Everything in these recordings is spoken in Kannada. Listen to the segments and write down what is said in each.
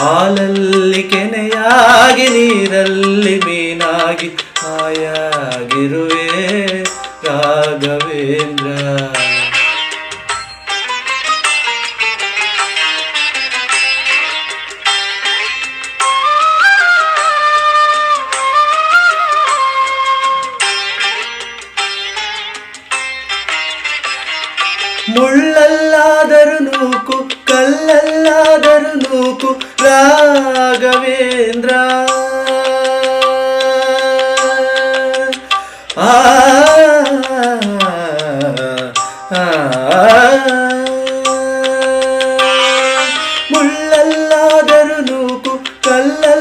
ಹಾಲಲ್ಲಿ ಕೆನೆಯಾಗಿ ನೀರಲ್ಲಿ ಮೀನಾಗಿ ಆಯಾಗಿರುವೆ ರಾಘವೇಂದ್ರ. ಮುಳ್ಳಲ್ಲಾದರೂ ನೂಕು ಕಲ್ಲಲ್ಲಾದರೂ ನೂಕು ರಾಘವೇಂದ್ರ ಆ ಮುಳ್ಳಲ್ಲಾದರೂ ನೂಕು ಕಲ್ಲಲ್ಲಾದರೂ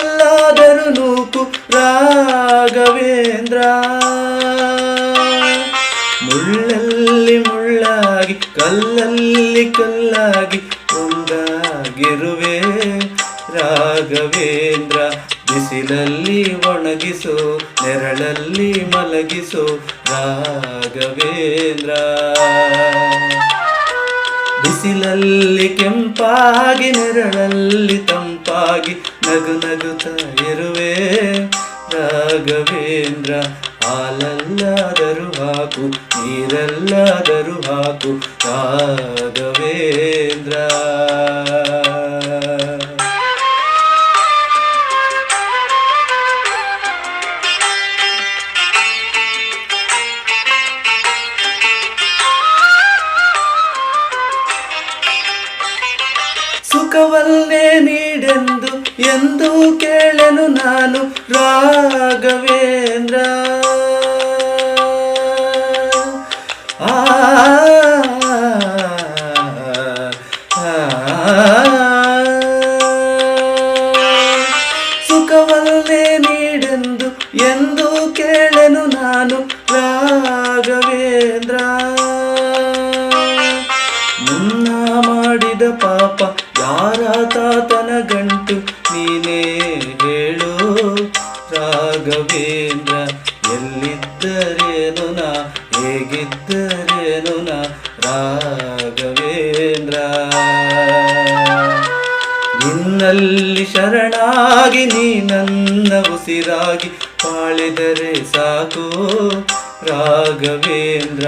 ಮುಳ್ಳಾಗಿ ಕಲ್ಲಲ್ಲಿ ಕಲ್ಲಾಗಿ ಒಂದಾಗಿರುವೆ. ರಾಘವೇಂದ್ರ ಬಿಸಿಲಲ್ಲಿ ಒಣಗಿಸು, ನೆರಳಲ್ಲಿ ಮಲಗಿಸು. ರಾಘವೇಂದ್ರ ಬಿಸಿಲಲ್ಲಿ ಕೆಂಪಾಗಿ, ನೆರಳಲ್ಲಿ ತಂಪಾಗಿ ನಗು ನಗುತ್ತಾ ಇರುವೆ. ರಾಘವೇಂದ್ರ ಹಾಲಲ್ಲಾದರೂ ಹಾಕು ನೀರಲ್ಲಾದರೂ ಹಾಕು ರಾಘವೇಂದ್ರ. ಸುಖವಲ್ಲೇ ನೀಡೆಂದು ಎಂದು ಕೇಳನು ನಾನು ರಾಘವೇಂದ್ರ. ಮುನ್ನ ಮಾಡಿದ ಪಾಪ ಯಾರ ತಾತನ ಗಂಟು ನೀನೇ ಹೇಳು. ರಾಘವೇಂದ್ರ, ಎಲ್ಲಿದ್ದರೇನು ನಾ? ಹೇಗಿದ್ದರೇನು ನಾ? ರಾಘವೇಂದ್ರ. ನಿನ್ನಲ್ಲಿ ಶರಣಾಗಿ ನೀ ನನ್ನ ಉಸಿರಾಗಿ ಬಾಳಿದರೆ ಸಾಕು. ರಾಘವೇಂದ್ರ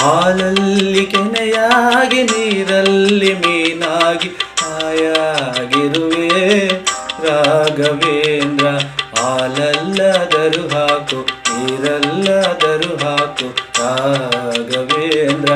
ಹಾಲಲ್ಲಿ ಕೆನೆಯಾಗಿ ನೀರಲ್ಲಿ ಮೀನಾಗಿ ಆಯಾಗಿರುವೆ ರಾಘವೇಂದ್ರ. ಹಾಲಲ್ಲದರು ಹಾಕು ನೀರಲ್ಲದರು ಹಾಕು ರಾಘವೇಂದ್ರ.